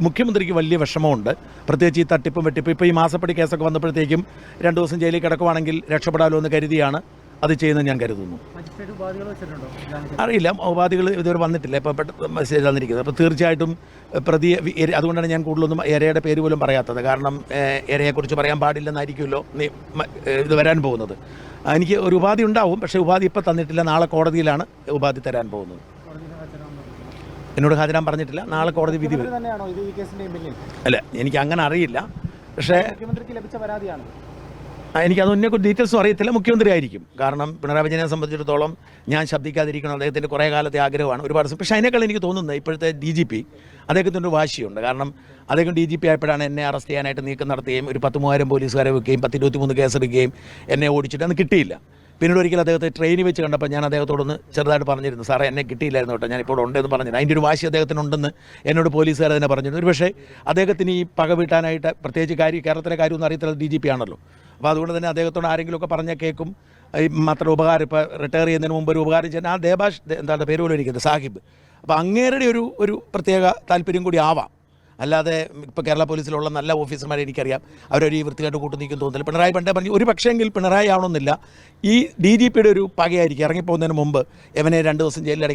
മുഖ്യമന്ത്രിക്ക് വലിയ വിഷമമുണ്ട്. പ്രത്യേകിച്ച് ഈ തട്ടിപ്പും വെട്ടിപ്പും. ഇപ്പോൾ ഈ മാസപ്പടി കേസൊക്കെ വന്നപ്പോഴത്തേക്കും രണ്ട് ദിവസം ജയിലിൽ കിടക്കുവാണെങ്കിൽ രക്ഷപ്പെടാമല്ലോ എന്ന് കരുതിയാണ്. അത് ചെയ്യുന്നത് ഞാൻ കരുതുന്നു. അറിയില്ല. ഉപാധികൾ ഇതുവരെ വന്നിട്ടില്ല. ഇപ്പോൾ പെട്ടെന്ന് മെസ്സേജ് തന്നിരിക്കുന്നത്. അപ്പോൾ തീർച്ചയായിട്ടും പ്രതി അതുകൊണ്ടാണ് ഞാൻ കൂടുതലൊന്നും എരയുടെ പേര് പോലും പറയാത്തത്. കാരണം എരയെക്കുറിച്ച് പറയാൻ പാടില്ലെന്നായിരിക്കുമല്ലോ നീ ഇത് വരാൻ പോകുന്നത്. എനിക്ക് ഒരു ഉപാധി ഉണ്ടാവും. പക്ഷേ ഉപാധി ഇപ്പോൾ തന്നിട്ടില്ല. നാളെ കോടതിയിലാണ് ഉപാധി തരാൻ പോകുന്നത്. എന്നോട് ഹാജരാൻ പറഞ്ഞിട്ടില്ല. നാളെ കോടതി വിധി വരും. അല്ല എനിക്ക് അങ്ങനെ അറിയില്ല. പക്ഷേ എനിക്ക് അതൊന്നെ ഡീറ്റെയിൽസും അറിയത്തില്ല. മുഖ്യമന്ത്രി ആയിരിക്കും. കാരണം പിണറായി വിജയനെ സംബന്ധിച്ചിടത്തോളം ഞാൻ ശബ്ദിക്കാതിരിക്കണം. അദ്ദേഹത്തിന്റെ കുറേ കാലത്തെ ആഗ്രഹമാണ് ഒരുപാട് പക്ഷേ അതിനേക്കാൾ എനിക്ക് തോന്നുന്നത് ഇപ്പോഴത്തെ ഡി ജി പി അദ്ദേഹത്തിന്റെ ഒരു വാശിയുണ്ട്. കാരണം അദ്ദേഹം ഡി ജി പി ആയപ്പോഴാണ് എന്നെ അറസ്റ്റ് ചെയ്യാനായിട്ട് നീക്കം നടത്തുകയും ഒരു പത്ത് മൂവായിരം പോലീസുകാരെ വെക്കുകയും പത്തിരുപത്തി മൂന്ന് കേസെടുക്കുകയും എന്നെ ഓടിച്ചിട്ട് അന്ന് കിട്ടിയില്ല. പിന്നീട് ഒരിക്കൽ അദ്ദേഹത്തെ ട്രെയിനിൽ വെച്ച് കണ്ടപ്പോൾ ഞാൻ അദ്ദേഹത്തോടൊന്ന് ചെറുതായിട്ട് പറഞ്ഞിരുന്നു സാറേ എന്നെ കിട്ടിയില്ലായിരുന്നു കേട്ടോ ഞാനിപ്പോൾ ഉണ്ടെന്ന് പറഞ്ഞിരുന്നു. അതിന്റെ ഒരു വാശി അദ്ദേഹത്തിനുണ്ടെന്ന് എന്നോട് പോലീസുകാർ തന്നെ പറഞ്ഞിരുന്നു. ഒരു പക്ഷേ അദ്ദേഹത്തിന് ഈ പക വീട്ടാനായിട്ട് പ്രത്യേകിച്ച് കാര്യം കേരളത്തിലെ കാര്യമൊന്നും അറിയത്തില്ല ഡി ജി പി ആണല്ലോ. അപ്പോൾ അതുകൊണ്ട് തന്നെ അദ്ദേഹത്തോട് ആരെങ്കിലുമൊക്കെ പറഞ്ഞ കേൾക്കും ഈ മാത്രം ഉപകാരം ഇപ്പോൾ റിട്ടയർ ചെയ്യുന്നതിന് മുമ്പ് ഒരു ഉപകാരം ചെയ്യുന്ന ആ ദേബാഷ് എന്താണ് പേര് പോലും ഇരിക്കുന്നത് സാഹിബ്. അപ്പോൾ അങ്ങേരുടെ ഒരു ഒരു പ്രത്യേക താല്പര്യം കൂടി ആവാം. അല്ലാതെ ഇപ്പോൾ കേരള പോലീസിലുള്ള നല്ല ഓഫീസർമാരെ എനിക്കറിയാം. അവരൊരു ഈ വൃത്തിയായിട്ട് കൂട്ടു നീക്കും തോന്നുന്നില്ല പിണറായി പണ്ടേ പറഞ്ഞു ഒരു പക്ഷേങ്കിൽ പിണറായി ആവണമെന്നില്ല. ഈ ഡി ജി പിയുടെ ഒരു പകയായിരിക്കും. ഇറങ്ങിപ്പോകുന്നതിന് മുമ്പ് എവനെ രണ്ട് ദിവസം ജയിലിൽ